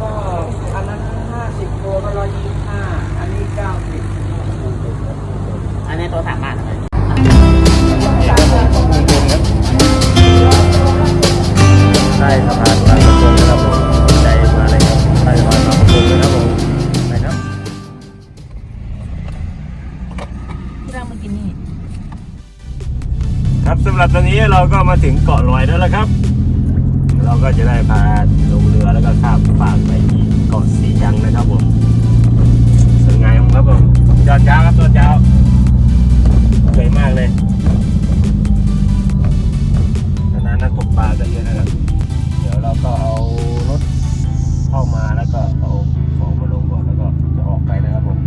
ก็อันนั้นห้าสิบตัวก็ร้อยยี่สิบห้าอันนี้เก้าสิบอันนี้ตัวสามบาทเลยใต้สะพานบางประกงนะครับผมใจมาเลยครับใต้สะพานบางประกงนะครับผมไปครับที่เรามากินนี่ครับสำหรับตอนนี้เราก็มาถึงเกาะลอยแล้วละครับ เราก็จะได้พาลงเรือแล้วก็ข้ามฝั่งไปที่เกาะสีชังนะครับผมสวยงามครับผมจอดเช้าครับจอดเช้าสวยมากเลยตอนนั้นนักตกปลาก็เยอะนะครับ เดี๋ยวเราก็เอารถเข้ามาแล้วก็เอาของมาลงก่อนแล้วก็จะออกไปนะครับผม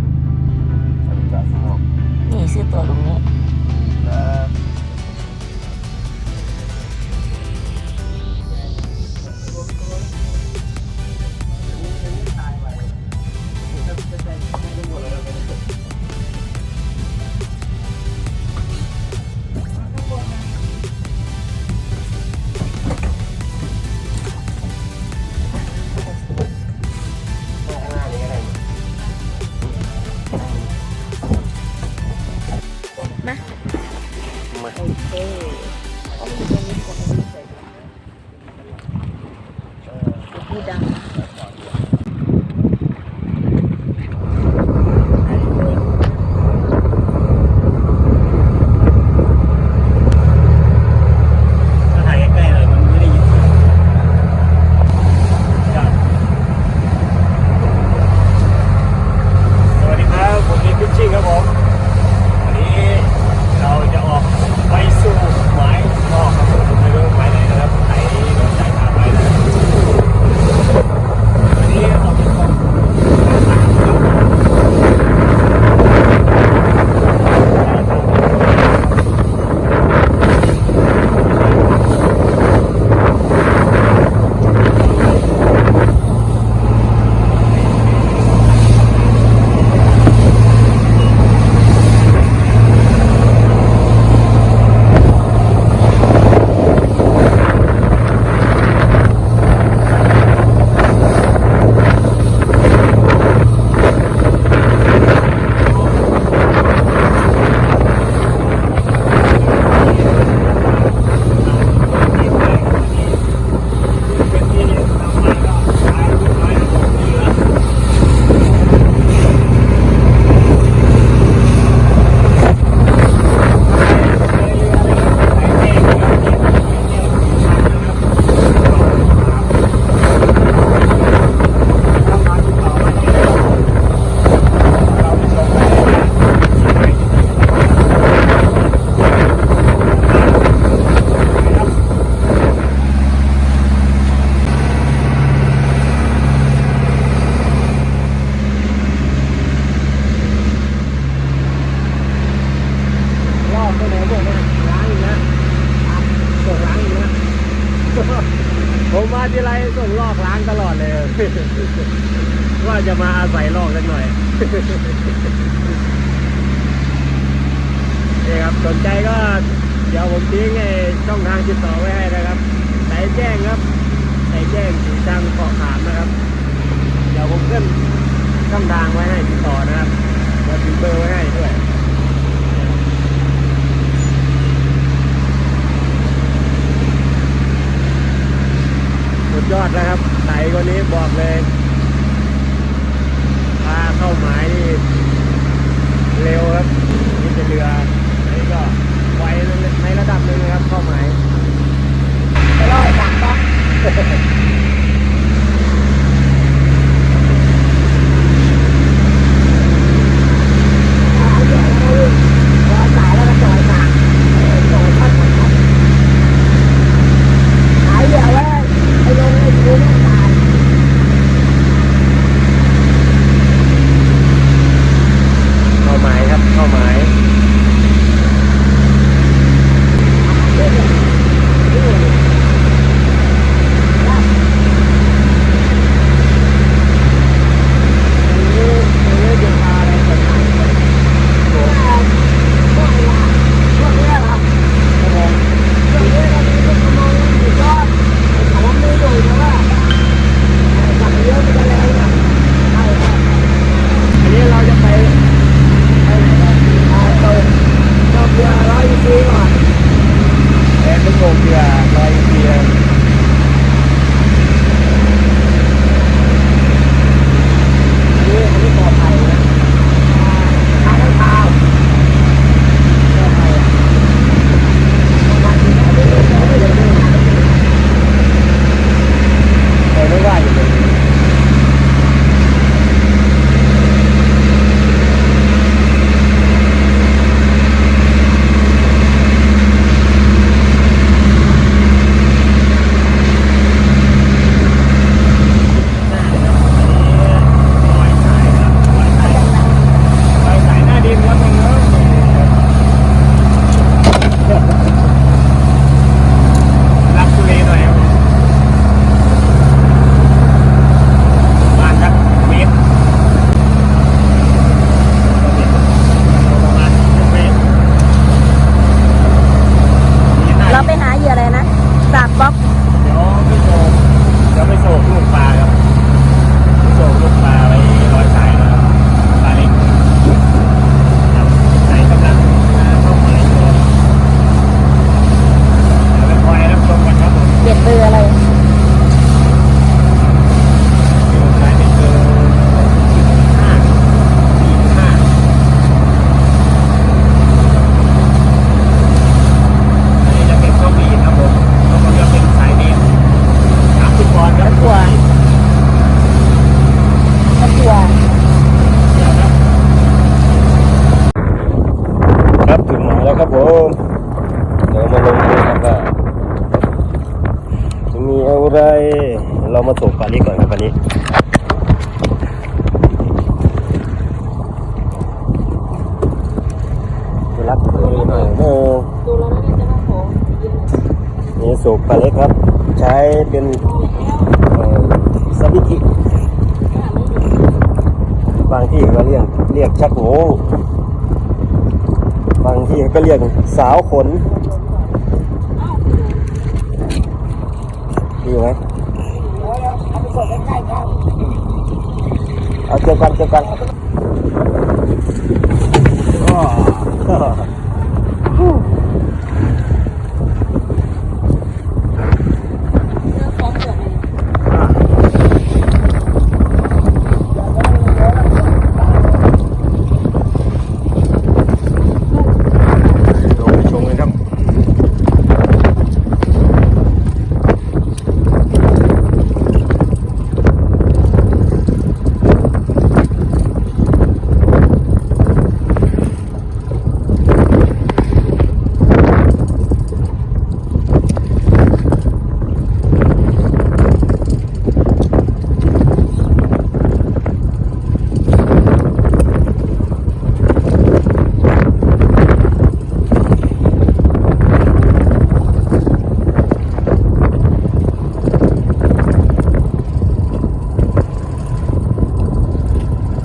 ทำจากข้างนอกนี่ซื้อตัวตรงนี้ อพูดดัง ถ้าถ่ายใกล้ๆเลยมันไม่ได้ยินเสียงครับสวัสดีครับ ผมเอ็นพิชชิ่งครับผม วันนี้เราจะออกไปสู่หมายนอกครับผมผมไม่รู้หมายไหนนะครับไหนรถสายทางไปนะวันนี้ออกไปก่อนเป็นที่ทำมาก็ขายลูกน้อยนะครับเรือ รอบไปไหนบอกว่าล้างอีกนะส่งล้างอีกนะ ผมมาทีไรส่งลอกล้างตลอดเลย ว่าจะมาอาศัยลอกสักหน่อยนี่ครับสนใจก็เดี๋ยวผมทิ้งไอ้ช่องทางติดต่อไว้ให้นะครับสายแจ้งครับสายแจ้งสีจังเกาะขามนะครับ เดี๋ยวผมขึ้นช่องทางไว้ให้ติดต่อนะครับเดี๋ยวทิ้งเบอร์ไว้ให้ด้วย สุ ดยอดแล้วครับไต่คนนี้บอกเลยพาเข้าหมายนี่เร็วครับนี่จะเรืออันนี้ก็ไวในระดับหนึ่งนะครับ เข้าหมายไปเล่าให้ฟังปะ เรามาส่งปลารีสก่อนครับวันนี้รักเลยหน่อยโอ้ดูแล้วน่าจะมาขอนี่สูบปลาเล็กครับ ใช้เป็นสวิกิบางที่ก็เรียกเรียกชักโงงบางที่ก็เรียกสาวขน ดีไหมเอาเจอกันเจอกันอ้อ เนื้อของเกิดเลย ลงไปชมกันครับ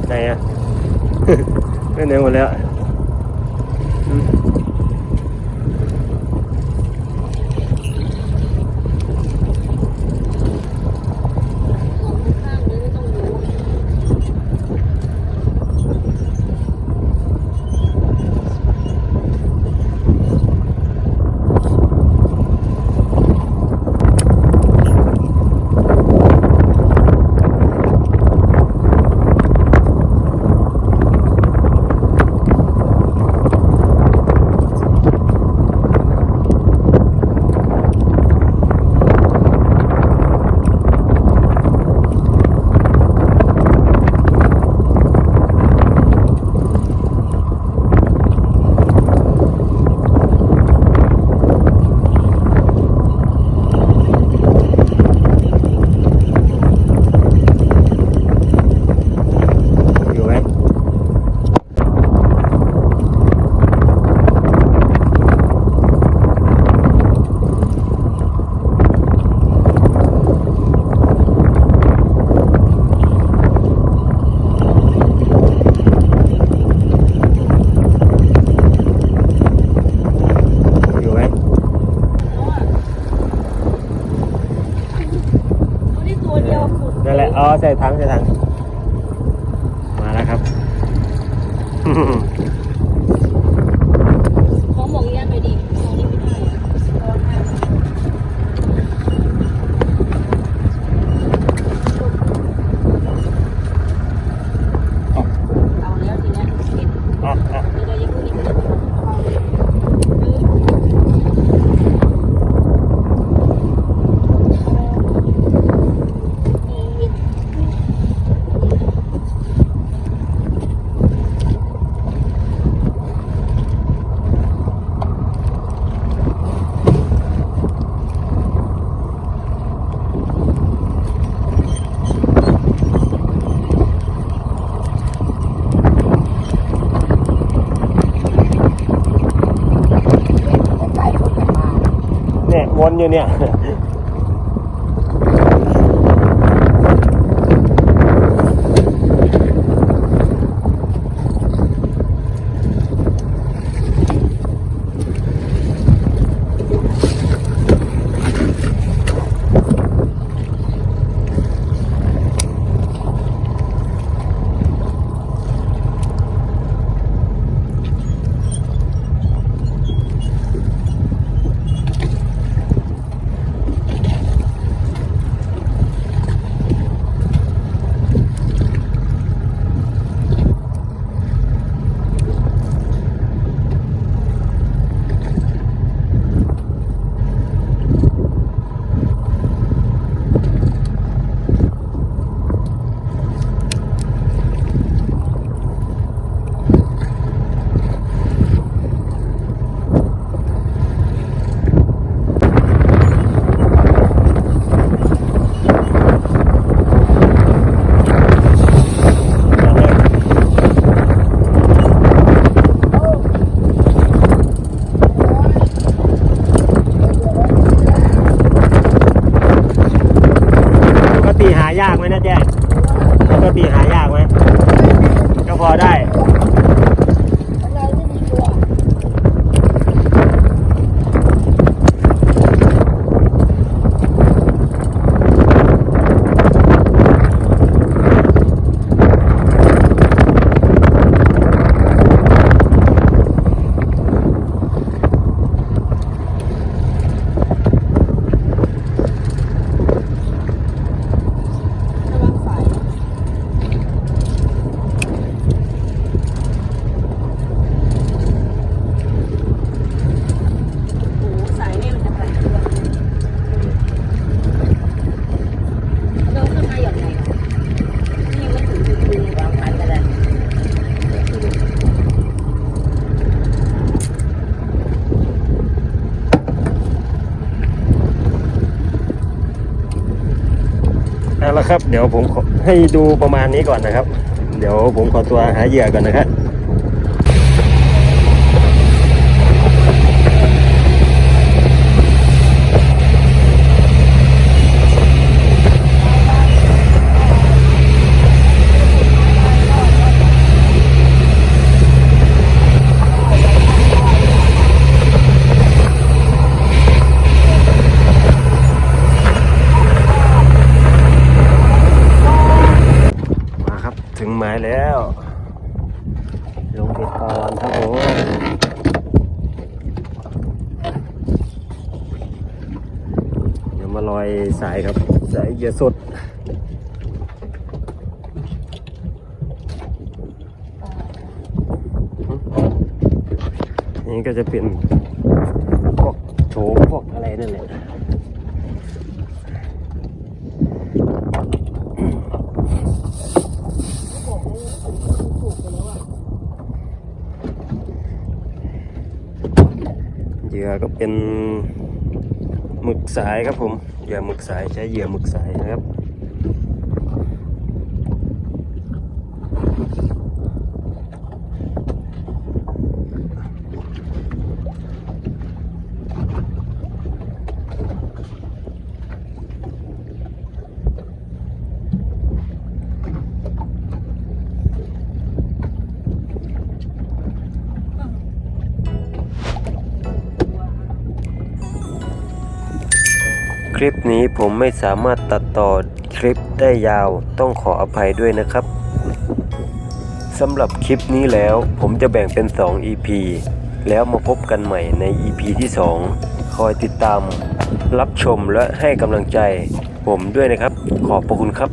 ไหนอะ ไม่ไหนหมดแล้วอืม ข้างๆเลยไม่ต้องดู อยู่ไหม อยู่ไหม ตัวนี้ตัวเดียวสุด นั่นแหละเอาใส่ถังใส่ถังมาแล้วครับ ของบอกยันไปดิของนี้ไม่ได้ของห้าเอาแล้วทีนี้เห็น อ๋ออ๋อ ไม่ได้ยังพูดอีก เนี่ยวน อยู่เนี่ย เอาละครับ เดี๋ยวผมให้ดูประมาณนี้ก่อนนะครับ เดี๋ยวผมขอตัวหาเหยื่อก่อนนะครับ มาครับถึงหมายแล้ว ลงเบ็ดก่อนครับผมเดี๋ยว มาลอยสายครับ สายเหยื่อสดนี่ก็จะเป็นพวกโถพวกอะไรนั่นแหละเหยื่อก็เป็น หมึกสายครับผมเหยื่อหมึกสายใช้เหยื่อหมึกสายนะครับ คลิปนี้ผมไม่สามารถตัดต่อคลิปได้ยาวต้องขออภัยด้วยนะครับสำหรับคลิปนี้แล้วผมจะแบ่งเป็น 2 EP แล้วมาพบกันใหม่ใน EP ที่ 2 คอยติดตาม รับชมและให้กำลังใจผมด้วยนะครับ ขอบพระคุณครับ